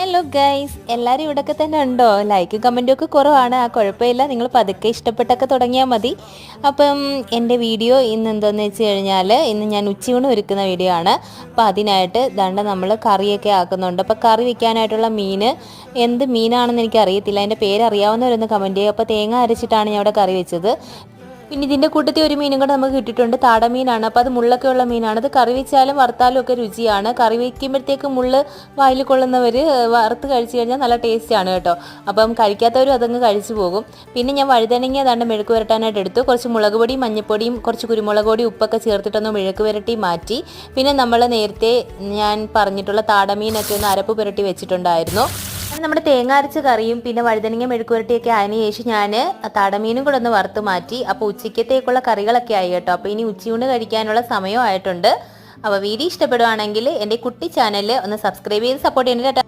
Hello guys എല്ലാവരും ഇവിടെയൊക്കെ തന്നെ ഉണ്ടോ? ലൈക്കും കമന്റും ഒക്കെ കുറവാണ്. ആ കുഴപ്പമില്ല. നിങ്ങൾ പതുക്കെ ഇഷ്ടപ്പെട്ടൊക്കെ തുടങ്ങിയാൽ മതി. അപ്പം എന്റെ വീഡിയോ ഇന്ന് എന്താണെന്ന് വെച്ച് കഴിഞ്ഞാൽ ഇന്ന് ഞാൻ ഉച്ചയൂണ് ഒരുക്കുന്ന വീഡിയോ ആണ്. അപ്പോൾ അതിനായിട്ട് ദണ്ട നമ്മൾ കറിയൊക്കെ ആക്കുന്നുണ്ട്. അപ്പോൾ കറി വെക്കാനായിട്ടുള്ള മീൻ എന്ത് മീനാണെന്ന് എനിക്ക് അറിയത്തില്ല അതിന്റെ പേരറിയാവുന്നവരൊന്ന് കമന്റ് ചെയ്യുക. അപ്പോൾ തേങ്ങ അരച്ചിട്ടാണ് ഞാൻ അവിടെ കറി വെച്ചത്. പിന്നെ ഇതിന്റെ കൂട്ടത്തിൽ ഒരു മീനും കൂടെ നമുക്ക് കിട്ടിയിട്ടുണ്ട്. താടമീനാണ് അപ്പോൾ അത് മുള്ളൊക്കെ ഉള്ള മീനാണ്. അത് കറി വെച്ചാലും വറുത്താലും ഒക്കെ രുചിയാണ്. കറി വയ്ക്കുമ്പോഴത്തേക്ക് മുള്ള് വായിൽ കൊള്ളുന്നവർ വറുത്ത് കഴിച്ചു കഴിഞ്ഞാൽ നല്ല ടേസ്റ്റാണ് കേട്ടോ. അപ്പം കഴിക്കാത്തവരും അതങ്ങ് കഴിച്ചു പോകും. പിന്നെ ഞാൻ വഴുതണങ്ങി അതാണ്ട് മെഴുക്ക് പുരട്ടാനായിട്ട് എടുത്തു. കുറച്ച് മുളക് പൊടിയും മഞ്ഞൾപ്പൊടിയും കുറച്ച് കുരുമുളക് പൊടി ഉപ്പൊക്കെ ചേർത്തിട്ടൊന്ന് മെഴുക്ക് പുരട്ടി മാറ്റി. പിന്നെ നമ്മൾ നേരത്തെ ഞാൻ പറഞ്ഞിട്ടുള്ള താടമീനൊക്കെ ഒന്ന് അരപ്പ് പുരട്ടി വെച്ചിട്ടുണ്ടായിരുന്നു. നമ്മുടെ തേങ്ങ അരച്ച കറിയും പിന്നെ വഴുതനങ്ങ മെഴുക്കുവരട്ടിയൊക്കെ ആയതിനു ശേഷം ഞാൻ തടമീനും കൂടെ ഒന്ന് വറുത്ത് മാറ്റി അപ്പോൾ ഉച്ചയ്ക്കത്തേക്കുള്ള കറികളൊക്കെ ആയി കേട്ടോ. അപ്പോൾ ഇനി ഉച്ചയൂണ് കഴിക്കാനുള്ള സമയമായിട്ടുണ്ട് അപ്പോൾ വീഡിയോ ഇഷ്ടപ്പെടുവാണെങ്കിൽ എന്റെ കുട്ടി ചാനൽ ഒന്ന് സബ്സ്ക്രൈബ് ചെയ്ത് സപ്പോർട്ട് ചെയ്യണം കേട്ടോ.